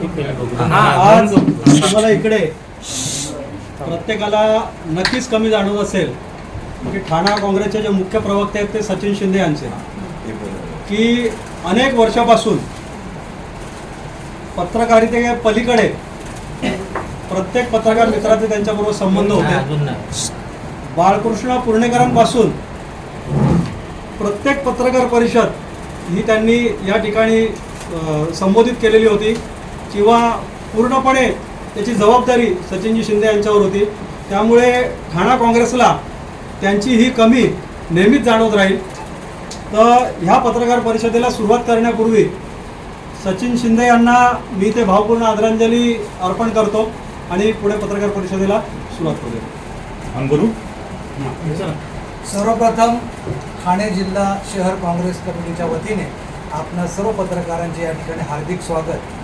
आज तुम्हाला इकडे प्रत्येकाला नक्कीच कमी जाणवत असेल की ठाणा काँग्रेसचे जे मुख्य प्रवक्ते आहेत ते सचिन शिंदे यांचे. की अनेक वर्षापासून पत्रकारिते पलीकडे प्रत्येक पत्रकार मित्राचे त्यांच्याबरोबर संबंध होते. बाळकृष्ण पुर्णेकरांपासून प्रत्येक पत्रकार परिषद ही त्यांनी या ठिकाणी संबोधित केलेली होती. किंवा पूर्णपणे त्याची जबाबदारी सचिनजी शिंदे यांच्यावर होती. त्यामुळे ठाणा काँग्रेसला त्यांची ही कमी नेहमीच जाणवत राहील. तर ह्या पत्रकार परिषदेला सुरुवात करण्यापूर्वी सचिन शिंदे यांना मी ते भावपूर्ण आदरांजली अर्पण करतो आणि पुढे पत्रकार परिषदेला सुरुवात करूया. अंगुरू सर्वप्रथम ठाणे जिल्हा शहर काँग्रेस कमिटीच्या वतीने आपणा सर्व पत्रकारांचे या ठिकाणी हार्दिक स्वागत.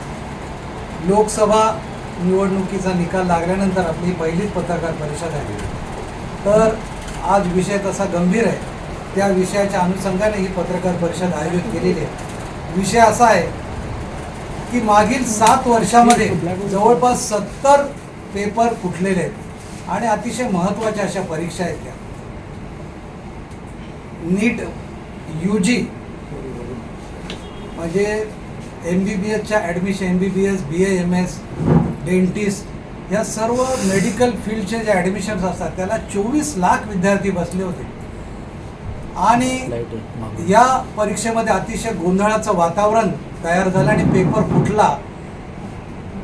लोकसभा निवडणुकीचा निकाल लागल्यानंतर आपली पहिलीच पत्रकार परिषद आहे. तर आज विषय तसा गंभीर आहे. त्या विषयाच्या अनुषंगाने ही पत्रकार परिषद आयोजित केलेली आहे. विषय असा आहे की मागील सात वर्षामध्ये जवळपास सत्तर पेपर फुटलेले आहेत आणि अतिशय महत्त्वाच्या अशा परीक्षा आहेत त्या. नीट यू जी म्हणजे एम बी बी एसच्या admission M B B S B A M S dentist या सर्व मेडिकल फील्डचे जे ॲडमिशन्स असतात त्याला चोवीस लाख विद्यार्थी बसले होते. आणि या परीक्षेमध्ये अतिशय गोंधळाचं वातावरण तयार झालं आणि पेपर फुटला.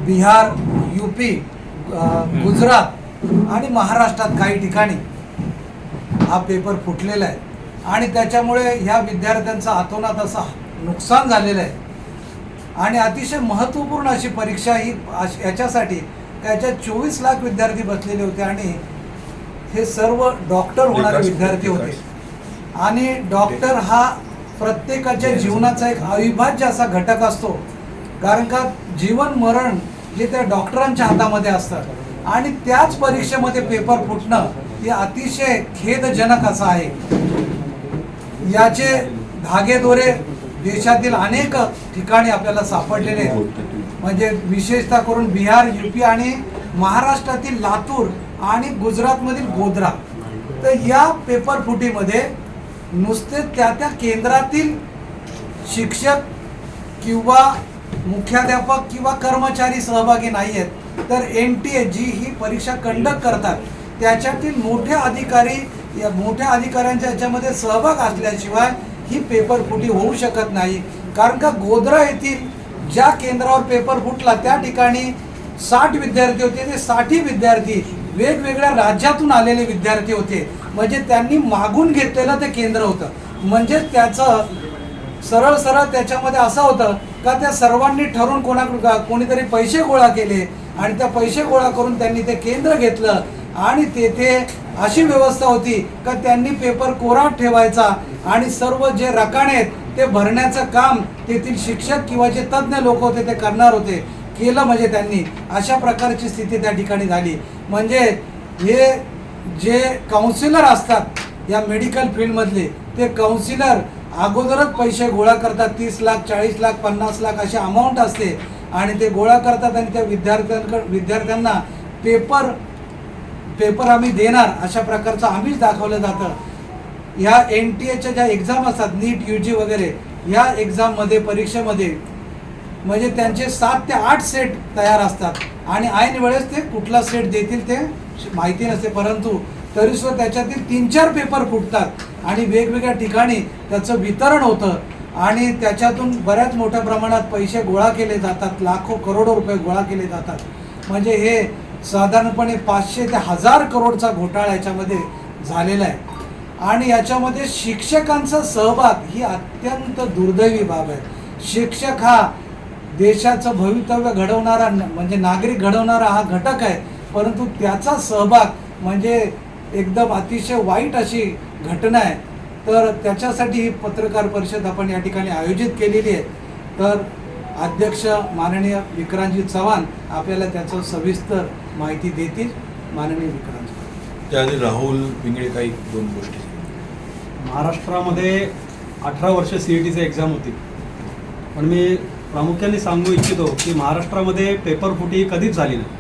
बिहार यू पी गुजरात आणि महाराष्ट्रात काही ठिकाणी हा पेपर फुटलेला आहे. आणि त्याच्यामुळे ह्या विद्यार्थ्यांचा अतोनात असा नुकसान झालेलं आहे. आणि अतिशय महत्त्वपूर्ण अशी परीक्षा ही याच्यासाठी याच्यात चोवीस लाख विद्यार्थी बसलेले होते आणि हे सर्व डॉक्टर होणारे विद्यार्थी होते. आणि डॉक्टर हा प्रत्येकाच्या जीवनाचा एक अविभाज्य असा घटक असतो. कारण का जीवन मरण हे त्या डॉक्टरांच्या हातामध्ये असतं. आणि त्याच परीक्षेमध्ये पेपर फुटणं हे अतिशय खेदजनक असं आहे. याचे धागेदोरे देशातील अनेक ठिकाणी आपल्याला सापडलेले आहेत. म्हणजे विशेषतः करून बिहार युपी आणि महाराष्ट्रातील लातूर आणि गुजरातमधील गोधरा. तर या पेपर फुटीमध्ये नुसते त्या त्या केंद्रातील शिक्षक किंवा मुख्याध्यापक किंवा कर्मचारी सहभागी नाही आहेत. तर एन टी ए जी ही परीक्षा कंडक्ट करतात. त्याच्यातील मोठे अधिकारी या मोठ्या अधिकाऱ्यांच्या याच्यामध्ये सहभाग असल्याशिवाय ही पेपर फुटी होऊ शकत नाही. कारण का गोधरा येथील ज्या केंद्रावर पेपर फुटला त्या ठिकाणी साठ विद्यार्थी होते. ते साठी विद्यार्थी वेगवेगळ्या राज्यातून आलेले विद्यार्थी होते. म्हणजे त्यांनी मागून घेतलेलं ते केंद्र होतं. म्हणजे त्याचं सरळ सरळ त्याच्यामध्ये असं होतं का त्या सर्वांनी ठरून कोणाकडून कोणीतरी पैसे गोळा केले आणि त्या पैसे गोळा करून त्यांनी ते केंद्र घेतलं. आणि तेथे अशी व्यवस्था होती का त्यांनी पेपर कोरा ठेवायचा आणि सर्व जे रकाने आहेत ते भरण्याचं काम तेथील शिक्षक किंवा जे तज्ज्ञ लोक होते ते करणार होते. केलं म्हणजे त्यांनी. अशा प्रकारची स्थिती त्या ठिकाणी झाली. म्हणजे हे जे काउन्सिलर असतात या मेडिकल फील्डमधले ते काउन्सिलर अगोदरच पैसे गोळा करतात तीस लाख चाळीस लाख पन्नास लाख अशी अमाऊंट असते. आणि ते गोळा करतात आणि त्या विद्यार्थ्यांकड विद्यार्थ्यांना पेपर पेपर आम्ही देणार अशा प्रकारचं आम्हीच दाखवलं जातं. ह्या एन टी एच्या ज्या एक्झाम असतात नीट यू जी वगैरे ह्या एक्झाममध्ये परीक्षेमध्ये म्हणजे त्यांचे सात ते आठ सेट तयार असतात. आणि ऐन वेळेस ते कुठला सेट देतील ते माहिती नसते. परंतु तरीसुद्धा त्याच्यातील तीन चार पेपर फुटतात. आणि वेगवेगळ्या ठिकाणी त्याचं वितरण होतं. आणि त्याच्यातून बऱ्याच मोठ्या प्रमाणात पैसे गोळा केले जातात. लाखो करोडो रुपये गोळा केले जातात. म्हणजे हे साधारणपणे पाचशे ते हजार करोडचा घोटाळा याच्यामध्ये झालेला आहे. आणि याच्यामध्ये शिक्षकांचा सहभाग ही अत्यंत दुर्दैवी बाब आहे. शिक्षक हा देशाचं भवितव्य घडवणारा म्हणजे नागरिक घडवणारा हा घटक आहे परंतु त्याचा सहभाग म्हणजे एकदम अतिशय वाईट अशी घटना आहे. तर त्याच्यासाठी ही पत्रकार परिषद आपण या ठिकाणी आयोजित केलेली आहे. तर अध्यक्ष माननीय विक्रांतजी चव्हाण आपल्याला त्याचं सविस्तर माहिती देतील. माननीय विक्रांतजी. त्याआधी राहुल पिंगळे काही दोन गोष्टी महाराष्ट्रामध्ये अठरा वर्ष सी ई टीची एक्झाम होती. पण मी प्रामुख्याने सांगू इच्छितो की महाराष्ट्रामध्ये पेपर फुटी कधीच झाली नाही.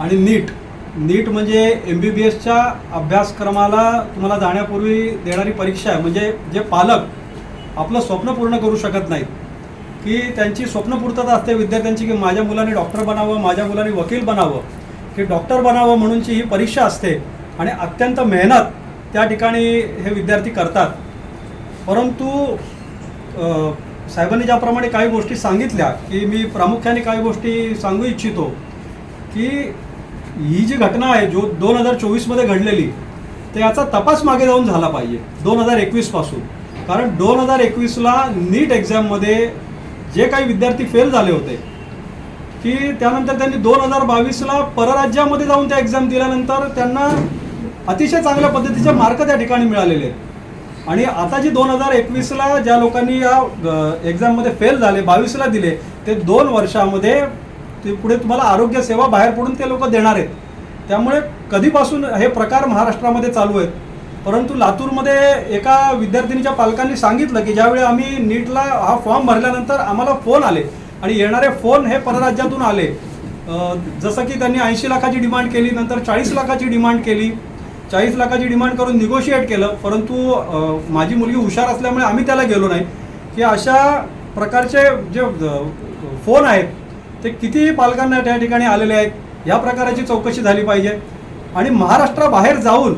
आणि नीट नीट म्हणजे एम बी बी एसच्या अभ्यासक्रमाला तुम्हाला जाण्यापूर्वी देणारी परीक्षा आहे. म्हणजे जे पालक आपलं स्वप्न पूर्ण करू शकत नाहीत की त्यांची स्वप्नपूर्तता असते विद्यार्थ्यांची की माझ्या मुलाने डॉक्टर बनावं माझ्या मुलाने वकील बनावं की डॉक्टर बनावं म्हणूनची ही परीक्षा असते. आणि अत्यंत मेहनत त्या ठिकाणी हे विद्यार्थी करतात. परंतु साहेबांनी ज्याप्रमाणे काही गोष्टी सांगितल्या की मी प्रामुख्याने काही गोष्टी सांगू इच्छितो की ही जी घटना आहे जो दोन हजार चोवीसमध्ये घडलेली तर याचा तपास मागे जाऊन झाला पाहिजे दोन हजार एकवीसपासून. कारण दोन हजार एकवीसला नीट एक्झाममध्ये जे काही विद्यार्थी फेल झाले होते की त्यानंतर त्यांनी दोन हजार बावीसला परराज्यामध्ये जाऊन त्या एक्झाम दिल्यानंतर त्यांना अतिशय चांगल्या पद्धतीचे मार्क त्या ठिकाणी मिळालेले आहेत. आणि आता जी दोन हजार एकवीसला ज्या लोकांनी या एक्झाममध्ये फेल झाले बावीसला दिले ते दोन वर्षामध्ये ते पुढे तुम्हाला आरोग्य सेवा बाहेर पडून ते लोक देणार आहेत. त्यामुळे कधीपासून हे प्रकार महाराष्ट्रामध्ये चालू आहेत. परंतु लातूरमध्ये एका विद्यार्थिनीच्या पालकांनी सांगितलं की ज्यावेळी आम्ही नीटला हा फॉर्म भरल्यानंतर आम्हाला फोन आले आणि येणारे फोन हे परराज्यातून आले. जसं की त्यांनी ऐंशी लाखाची डिमांड केली नंतर चाळीस लाखाची डिमांड केली. चाळीस लाखाची डिमांड करून निगोशिएट केलं परंतु माझी मुलगी हुशार असल्यामुळे आम्ही त्याला गेलो नाही. की अशा प्रकारचे जे फोन आहेत ते किती पालकांना त्या ठिकाणी आलेले आहेत या प्रकाराची चौकशी झाली पाहिजे. आणि महाराष्ट्राबाहेर जाऊन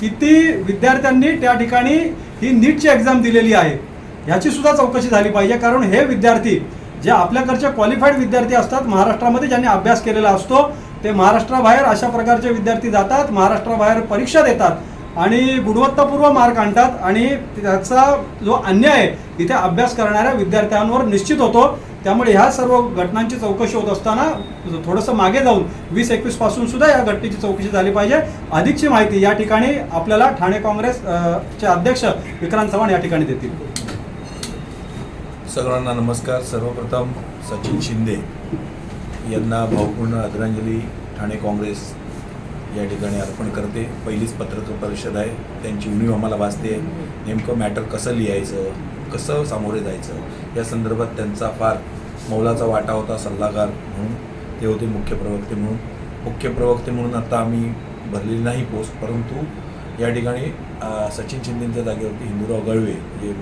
किती विद्यार्थ्यांनी त्या ठिकाणी ही नीटची एक्झाम दिलेली आहे ह्याची सुद्धा चौकशी झाली पाहिजे. कारण हे विद्यार्थी जे आपल्याकडचे क्वालिफाईड विद्यार्थी असतात महाराष्ट्रामध्ये ज्यांनी अभ्यास केलेला असतो ते महाराष्ट्राबाहेर अशा प्रकारचे विद्यार्थी जातात महाराष्ट्राबाहेर परीक्षा देतात आणि गुणवत्तापूर्व मार्क आणतात आणि त्याचा जो अन्याय आहे इथे अभ्यास करणाऱ्या विद्यार्थ्यांवर निश्चित होतो. त्यामुळे ह्या सर्व घटनांची चौकशी होत असताना थोडंसं मागे जाऊन वीस एकवीसपासून सुद्धा या घटनेची चौकशी झाली पाहिजे. अधिकची माहिती या ठिकाणी आपल्याला ठाणे काँग्रेस चे अध्यक्ष विक्रांत चव्हाण या ठिकाणी देतील. सर्वांना नमस्कार. सर्वप्रथम सचिन शिंदे यांना भावपूर्ण आदरांजली ठाणे काँग्रेस या ठिकाणी अर्पण करते. पहिलीच पत्रकार परिषद आहे. त्यांची उणीव आम्हाला वाचते. नेमकं मॅटर कसं लिहायचं? कसं सामोरे जायचं? या संदर्भात त्यांचा फार मौलाचा वाटा होता सल्लागार म्हणून. ते होते मुख्य प्रवक्ते म्हणून. मुख्य प्रवक्ते म्हणून आता आम्ही भरलेली नाही पोस्ट परंतु या ठिकाणी सचिन शिंदेंच्या जागेवरती हिंदूराव गळवे जे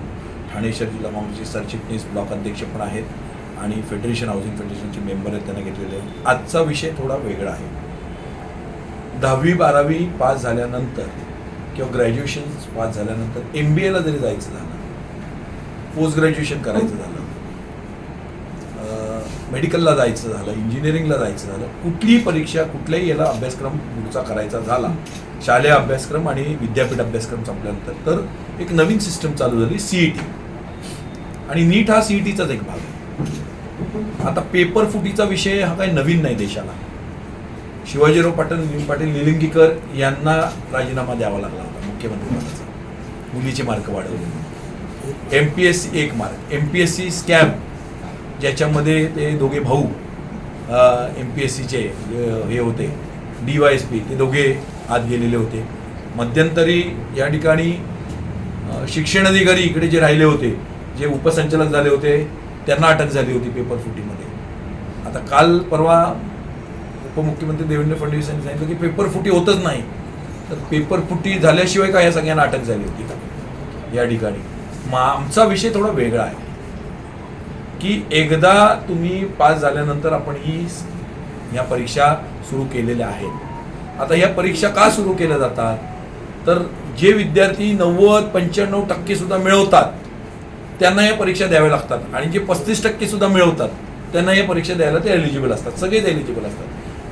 ठाणे शहर जिल्हा काँग्रेसचे सरचिटणीस ब्लॉक अध्यक्ष पण आहेत. आणि फेडरेशन हाऊसिंग फेडरेशनचे मेंबर आहेत त्यांना घेतलेले आहेत आजचा विषय थोडा वेगळा आहे. दहावी बारावी पास झाल्यानंतर किंवा ग्रॅज्युएशन पास झाल्यानंतर एम बी एला जरी जायचं झालं पोस्ट ग्रॅज्युएशन करायचं झालं मेडिकलला जायचं झालं इंजिनिअरिंगला जायचं झालं कुठलीही परीक्षा कुठल्याही याला अभ्यासक्रम पुढचा करायचा झाला शालेय अभ्यासक्रम आणि विद्यापीठ अभ्यासक्रम संपल्यानंतर तर एक नवीन सिस्टम चालू झाली सीई टी आणि नीट हा सीई टीचाच एक भाग आहे. आता पेपर फुटीचा विषय हा काही नवीन नाही देशाला. शिवाजीराव पाटील पाटील निलिंगीकर यांना राजीनामा द्यावा लागला होता मुख्यमंत्री पदाचा. मुलीचे मार्क वाढवले. एम पी एस सी एक mark. M P S C scam ज्याच्यामध्ये ते दोघे भाऊ एम पी एस सीचे हे होते डी वाय एस पी ते दोघे आत गेलेले होते. मध्यंतरी या ठिकाणी शिक्षण अधिकारी इकडे जे राहिले होते जे उपसंचालक झाले होते त्यांना अटक झाली होती पेपर फुटीमध्ये. आता काल परवा उपमुख्यमंत्री देवेंद्र फडणवीस यांनी सांगितलं की पेपर फुटी होतच नाही. तर पेपर फुटी झाल्याशिवाय काय या सगळ्यांना अटक झाली होती का? या ठिकाणी. मग आमचा विषय थोडा वेगळा आहे. की एकदा तुम्ही पास झाल्यानंतर आपण ही या परीक्षा सुरू केलेल्या आहेत. आता या परीक्षा का सुरू केल्या जातात? तर जे विद्यार्थी नव्वद पंच्याण्णव टक्के सुद्धा मिळवतात त्यांना या परीक्षा द्याव्या लागतात. आणि जे पस्तीस टक्के सुद्धा मिळवतात त्यांना या परीक्षा द्यायला ते एलिजिबल असतात. सगळेच एलिजिबल असतात.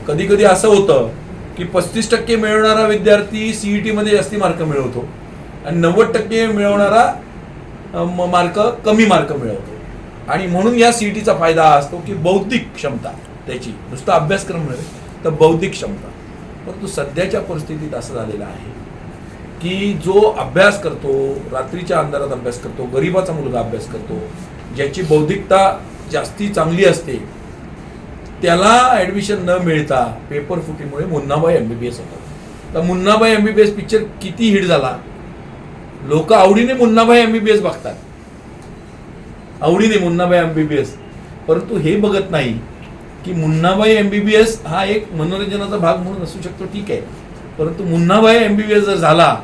कधी कधी असं होतं की पस्तीस टक्के मिळवणारा विद्यार्थी सीईटी मध्ये जास्ती मार्क मिळवतो आणि नव्वद टक्के मिळवणारा म- मार्क कमी मार्क मिळवतो. आणि म्हणून या सीईटीचा फायदा हा असतो की बौद्धिक क्षमता त्याची. नुसता अभ्यासक्रम नव्हे तर बौद्धिक क्षमता. परंतु सध्याच्या परिस्थितीत असं झालेलं आहे. की जो अभ्यास करतो रात्रीच्या अंधारात अभ्यास करतो गरीबाचा मुलगा अभ्यास करतो ज्याची बौद्धिकता जास्ती चांगली असते त्याला ॲडमिशन न मिळता paper फुटीमुळे Munnabhai M B B S होतात. तर Munnabhai M B B S picture किती हिट झाला? लोक आवडीने Munnabhai M B B S बघतात. आवडीने मुन्नाबाई एमबीबीएस परंतु हे बघत नाही की मुन्नाबाई एमबीबीएस हा एक मनोरंजनाचा भाग म्हणून असू शकतो ठीक आहे. परंतु मुन्नाबाई एमबीबीएस जर झाला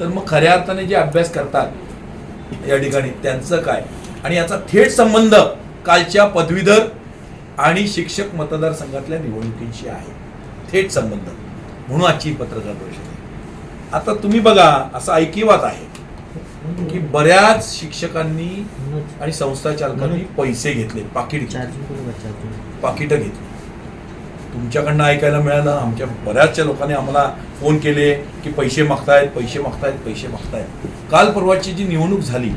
तर मग खऱ्या अर्थाने जे अभ्यास करतात या ठिकाणी त्यांचं काय? आणि याचा थेट संबंध कालच्या पदवीधर आणि शिक्षक मतदारसंघातल्या निवडणुकींशी आहे. थेट संबंध. म्हणून आजची पत्रकार परिषद आहे. आता तुम्ही बघा असं ऐकिवात आहे की बऱ्याच शिक्षकांनी आणि संस्था चालकांनी पैसे घेतले पाकिट पाकिटं घेतली. तुमच्याकडनं ऐकायला मिळालं आमच्या बऱ्याचशा लोकांनी आम्हाला फोन केले की पैसे मागतायत पैसे मागतायत पैसे मागतायत. काल परवाची जी निवडणूक झाली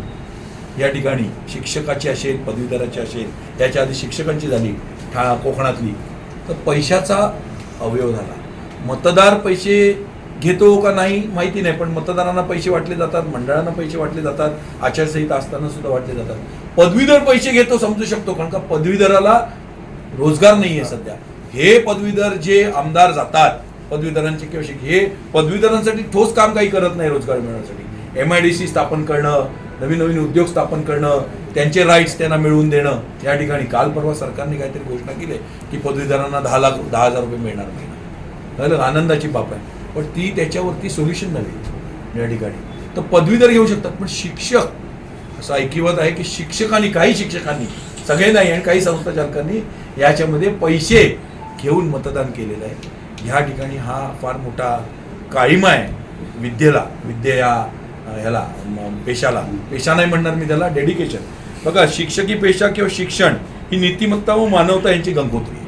या ठिकाणी शिक्षकाची असेल पदवीधराची असेल याच्या आधी शिक्षकांची झाली ठा कोकणातली तर पैशाचा अवयव झाला. मतदार पैसे घेतो का नाही माहिती नाही पण मतदारांना पैसे वाटले जातात मंडळांना पैसे वाटले जातात आचारसंहिता असताना सुद्धा वाटले जातात. पदवीधर पैसे घेतो समजू शकतो कारण का पदवीधराला रोजगार नाही आहे सध्या. हे पदवीधर जे आमदार जातात पदवीधरांचे किंवा शिक हे पदवीधरांसाठी ठोस काम काही करत नाही रोजगार मिळवण्यासाठी. एम आय डी सी स्थापन करणं नवीन नवीन उद्योग स्थापन करणं त्यांचे राईट्स त्यांना मिळवून देणं या ठिकाणी काल परवा सरकारने काहीतरी घोषणा केली आहे की पदवीधरांना दहा लाख दहा हजार रुपये मिळणार महिना कळलं आनंदाची बाब आहे. पण ती त्याच्यावरती सोल्युशन नव्हे या ठिकाणी. तर पदवीधर घेऊ शकतात पण शिक्षक असं ऐकिवत आहे की शिक्षकांनी काही शिक्षकांनी सगळे नाही आणि काही संस्था चालकांनी याच्यामध्ये पैसे घेऊन मतदान केलेलं आहे. ह्या ठिकाणी हा फार मोठा काळिमा आहे विद्येला विद्ये या ह्याला पेशाला. पेशा नाही म्हणणार मी त्याला डेडिकेशन बघा शिक्षकी पेशा किंवा शिक्षण ही नीतिमत्ता व मानवता यांची गंगोत्री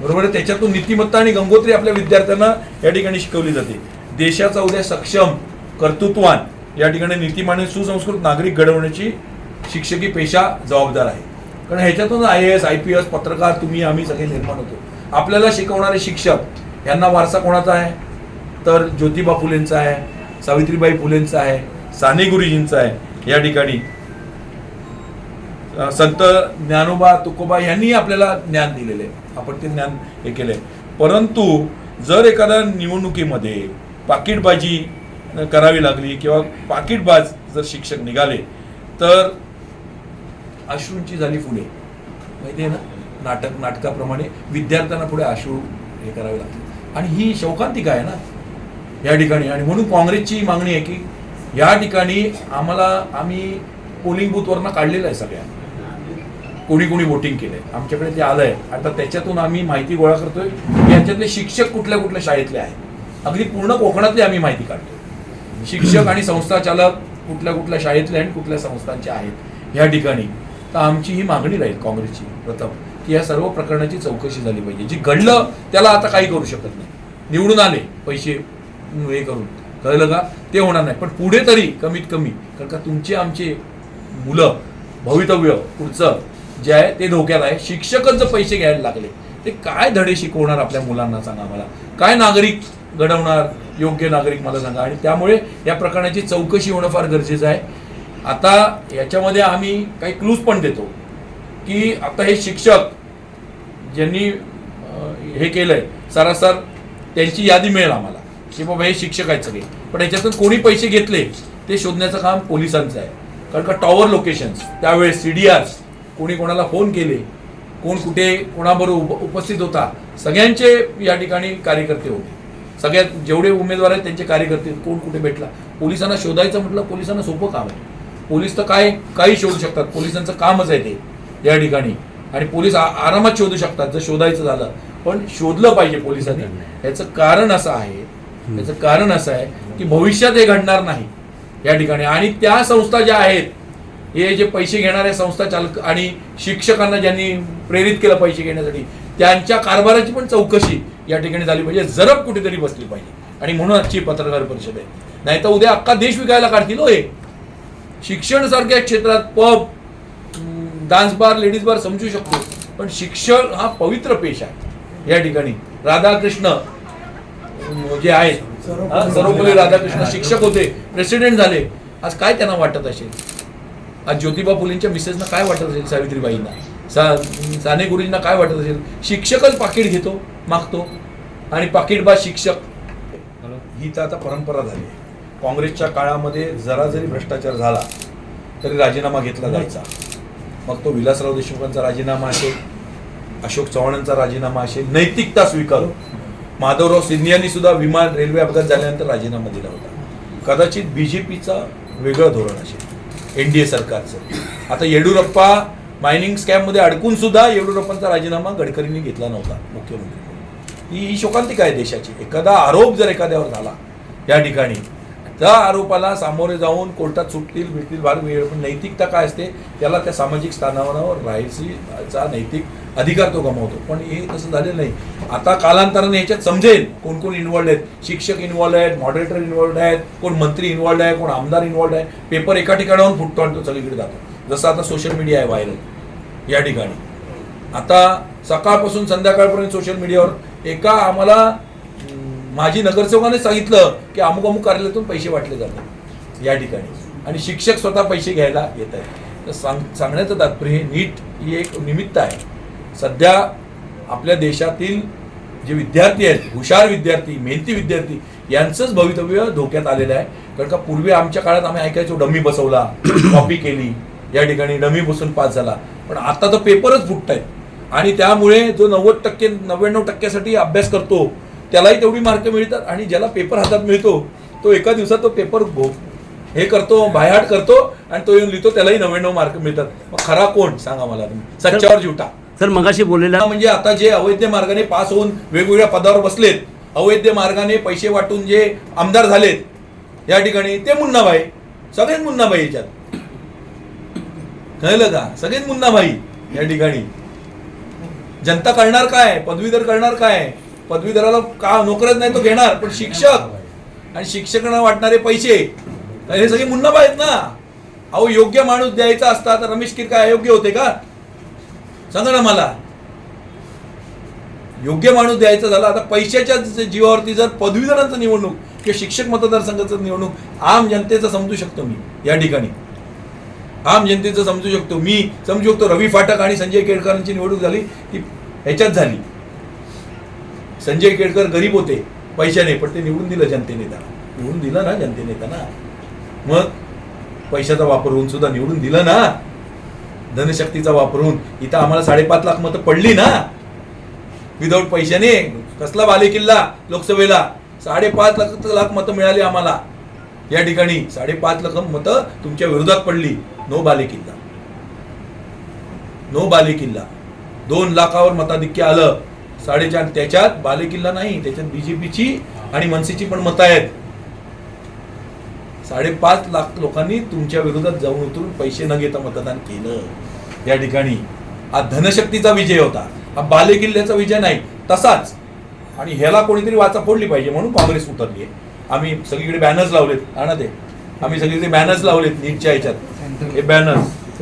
बरोबर आहे? त्याच्यातून नीतिमत्ता आणि गंगोत्री आपल्या विद्यार्थ्यांना या ठिकाणी शिकवली जाते. देशाचा उद्या सक्षम कर्तृत्वान या ठिकाणी नीतिमान सुसंस्कृत नागरिक घडवण्याची शिक्षकी पेशा जबाबदार आहे. कारण ह्याच्यातून I A S I P S पत्रकार तुम्ही आम्ही सगळे निर्माण होतो. आपल्याला शिकवणारे शिक्षक यांना वारसा कोणाचा आहे? तर ज्योतिबा फुलेंचा आहे सावित्रीबाई फुलेंचा आहे साने गुरुजींचा आहे या ठिकाणी. संत ज्ञानोबा तुकोबा यांनी आपल्याला ज्ञान दिलेले आहे. आपण ते ज्ञान हे केले परंतु जर एखाद्या निवडणुकीमध्ये पाकिटबाजी करावी लागली किंवा पाकिटबाज जर शिक्षक निघाले तर अश्रूंची झाली फुले. माहिती आहे ना? नाटक नाटकाप्रमाणे विद्यार्थ्यांना पुढे अश्रू हे करावे लागले आणि ही शौकांतिका आहे ना? या ठिकाणी. आणि म्हणून काँग्रेसची मागणी आहे की या ठिकाणी आम्हाला आम्ही पोलिंग बूथवरनं काढलेलं आहे सगळ्या. कोणी कोणी वोटिंग केलंय. आमच्याकडे ते आलंय. आता त्याच्यातून आम्ही माहिती गोळा करतोय. की याच्यातले शिक्षक कुठल्या कुठल्या शाळेतले आहेत? अगदी पूर्ण कोकणातली आम्ही माहिती काढतोय. शिक्षक आणि संस्था चालक कुठल्या कुठल्या शाळेतले आणि कुठल्या संस्थांचे आहेत या ठिकाणी. तर आमची ही मागणी राहील काँग्रेसची प्रथम की या सर्व प्रकरणाची चौकशी झाली पाहिजे. जी घडलं त्याला आता काही करू शकत नाही. निवडून आले पैसे हे करून. कळलं का? ते होणार नाही. पण पुढे तरी कमीत कमी कारण का तुमचे आमचे मुलं भवितव्य पुढचं जे आहे ते धोक्यात आहे. शिक्षकच जर पैसे घ्यायला लागले ते काय धडे शिकवणार आपल्या मुलांना सांगा मला. काय नागरिक घडवणार? योग्य नागरिक मला सांगा. आणि त्यामुळे या प्रकरणाची चौकशी होणं फार गरजेचं आहे. आता याच्यामध्ये आम्ही काही क्लूज पण देतो की आता हे शिक्षक ज्यांनी हे केलंय सरासर त्यांची यादी मिळेल आम्हाला. की बाबा हे शिक्षक आहेत सगळे. पण याच्यातून कोणी पैसे घेतले ते शोधण्याचं काम पोलिसांचं आहे. कारण का टॉवर लोकेशन्स त्यावेळेस सी डी आर्स कोणी कोणाला फोन केले कोण कुठे कोणाबरोबर उप उपस्थित होता सगळ्यांचे या ठिकाणी कार्यकर्ते होते. सगळ्यात जेवढे उमेदवार आहेत त्यांचे कार्यकर्ते कोण कुठे भेटला? पोलिसांना शोधायचं म्हटलं पोलिसांना सोपं काम आहे. पोलीस तर काय काही शोधू शकतात. पोलिसांचं कामच आहे ते या ठिकाणी. आणि पोलीस आरामात शोधू शकतात जर शोधायचं झालं. पण शोधलं पाहिजे पोलिसांनी. याचं कारण असं आहे याचं कारण असं आहे की भविष्यात हे घडणार नाही या ठिकाणी. आणि त्या संस्था ज्या आहेत हे जे पैसे घेणाऱ्या संस्था चालक आणि शिक्षकांना ज्यांनी प्रेरित केलं पैसे घेण्यासाठी त्यांच्या कारभाराची पण चौकशी या ठिकाणी झाली पाहिजे. जरब कुठेतरी बसली पाहिजे. आणि म्हणून आजची पत्रकार परिषद आहे. नाही तर उद्या अख्खा देश विकायला काढतील हो हे शिक्षण सारख्या क्षेत्रात pub dance bar ladies bar समजू शकतो. पण शिक्षण हा पवित्र पेश आहे. या ठिकाणी राधाकृष्ण जे आहेत सर्वपल्ली राधाकृष्ण शिक्षक होते प्रेसिडेंट झाले. आज काय त्यांना वाटत असेल? आज ज्योतिबा फुलेंच्या मिसेसना काय वाटत असेल सावित्रीबाईंना? सा साने गुरुजींना काय वाटत असेल? शिक्षकच पाकिट घेतो मागतो. आणि पाकिटबाज शिक्षक. ही तर आता परंपरा झाली आहे. काँग्रेसच्या काळामध्ये जरा जरी भ्रष्टाचार झाला तरी राजीनामा घेतला जायचा. मग तो विलासराव देशमुखांचा राजीनामा असेल अशोक चव्हाणांचा राजीनामा असेल नैतिकता स्वीकारू. माधवराव सिंधिया यांनी सुद्धा विमान रेल्वे अपघात झाल्यानंतर राजीनामा दिला होता. कदाचित बी जे पीचा वेगळं धोरण असेल एन डी ए सरकारचं. आता येडुरप्पा मायनिंग स्कॅममध्ये अडकून सुद्धा येडुरप्पांचा राजीनामा गडकरींनी घेतला नव्हता मुख्यमंत्री ही ही शोकांतिका आहे देशाची. एखादा आरोप जर एखाद्यावर झाला या ठिकाणी त्या आरोपाला सामोरे जाऊन कोर्टात सुटतील भेटतील भाग मिळेल पण नैतिकता काय असते त्याला त्या सामाजिक स्थानावर राहायचा नैतिक अधिकार तो गमावतो. पण हे तसं झालेलं नाही. आता कालांतराने याच्यात समजेल कोण कोण इन्वॉल्ड आहेत. शिक्षक इन्वॉल्ड आहेत मॉडरेटर इन्वॉल्ड आहेत कोण मंत्री इन्वॉल्ड आहे कोण आमदार इन्वॉल्ड आहे. पेपर एका ठिकाणाहून फुटतो आणि तो सगळीकडे जातो. जसं आता सोशल मीडिया आहे व्हायरल या ठिकाणी. आता सकाळपासून संध्याकाळपर्यंत सोशल मीडियावर एका आम्हाला माजी नगरसेवकाने सांगितलं की अमुक अमुक कार्यालयातून पैसे वाटले जातात या ठिकाणी. आणि शिक्षक स्वतः पैसे घ्यायला येत आहेत. तर सांग सांगण्याचं तात्पर्य हे नीट ही एक निमित्त आहे. सध्या आपल्या देशातील जे विद्यार्थी आहेत हुशार विद्यार्थी मेहनती विद्यार्थी यांचंच भवितव्य धोक्यात आलेलं आहे. कारण का पूर्वी आमच्या काळात आम्ही ऐकायचो डमी बसवला कॉपी केली या ठिकाणी डमी बसून पास झाला. पण आता तर पेपरच फुटत आहेत आणि त्यामुळे जो नव्वद टक्के नव्याण्णव टक्क्यासाठी अभ्यास करतो त्यालाही तेवढी मार्क मिळतात आणि ज्याला पेपर हातात मिळतो तो एका दिवसात तो पेपर भो हे करतो बायहाट करतो आणि तो येऊन लिहितो त्यालाही नव्याण्णव मार्क मिळतात. मग खरा कोण? सांगा मला तुम्ही. सच्च्यावर जिवटा सर मगाशी बोललेला म्हणजे आता जे अवैध मार्गाने पास होऊन वेगवेगळ्या पदावर बसलेत अवैध मार्गाने पैसे वाटून जे आमदार झालेत या ठिकाणी ते मुन्नाबाई सगळेच मुन्नाबाई याच्यात. कळलं का? सगळेच मुन्नाबाई या ठिकाणी. जनता करणार काय? पदवीधर करणार काय? पदवीधराला का नोकरच नाही तो घेणार पण शिक्षक. आणि शिक्षकांना वाटणारे पैसे. हे सगळे मुन्नाबाई आहेत ना. अहो योग्य माणूस द्यायचा असता तर रमेश किरका अयोग्य होते का? सांगा ना मला. योग्य माणूस द्यायचा झाला आता पैशाच्या जीवावरती जर पदवीधरांचं निवडणूक किंवा शिक्षक मतदारसंघाचं निवडणूक आम जनतेचं समजू शकतो मी या ठिकाणी. आम जनतेचं समजू शकतो मी. समजू शकतो रवी फाटक आणि संजय केळकरांची निवडणूक झाली ती ह्याच्यात झाली. संजय केळकर गरीब होते पैशाने पण ते निवडून दिलं जनतेने त्यांना. निवडून दिलं ना जनतेने त्यांना. मग पैशाचा वापर होऊन सुद्धा निवडून दिलं ना. धनशक्तीचा वापर होऊन. इथं आम्हाला साडेपाच लाख मतं पडली ना. विदाऊट पैशाने कसला बालेकिल्ला लोकसभेला? साडेपाच लाख लाख मतं मिळाली आम्हाला. या ठिकाणी साडेपाच लाख मतं तुमच्या विरोधात पडली. नो बालेकिल्ला नो बालेकिल्ला दोन लाखावर मताधिक्य आलं. साडेचार त्याच्यात बालेकिल्ला नाही त्याच्यात बीजेपीची आणि मनसेची पण मतं आहेत. साडेपाच लाख लोकांनी तुमच्या विरोधात जाऊन उतरून पैसे न घेता मतदान केलं. या ठिकाणी हा धनशक्तीचा विजय होता. हा बालेकिल्ल्याचा विजय नाही तसाच. आणि ह्याला कोणीतरी वाचा फोडली पाहिजे म्हणून काँग्रेस उतरली आहे. आम्ही सगळीकडे बॅनर्स लावलेत. आणा ते. आम्ही सगळीकडे बॅनर्स लावलेत नीटच्या ह्याच्यात. हे बॅनर्स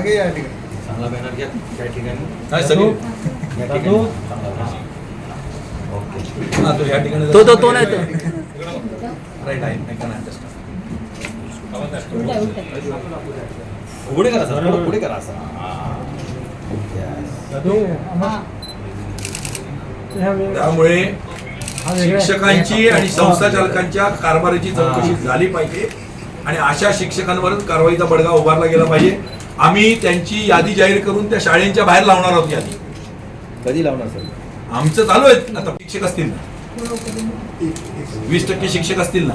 मागे या ठिकाणी. चांगला बॅनर घ्या त्या ठिकाणी. नाही सगळी? या ठिकाणी चांगला banner. ओके. हा तो या ठिकाणी तो तो तो नाही तो. राईट आहे I can understand. पुढे करा सर पुढे- पुढे करा हा. Yes. त्यामुळे शिक्षकांची आणि संस्था चालकांच्या कारभाराची चौकशी झाली पाहिजे. आणि अशा शिक्षकांवरच कारवाईचा बडगा उभारला गेला पाहिजे. आम्ही त्यांची यादी जाहीर करून त्या शाळेंच्या बाहेर लावणार आहोत यादी. कधी लावणार सर? आमचं चालू आहे. आता शिक्षक असतील ना. वीस टक्के शिक्षक असतील ना.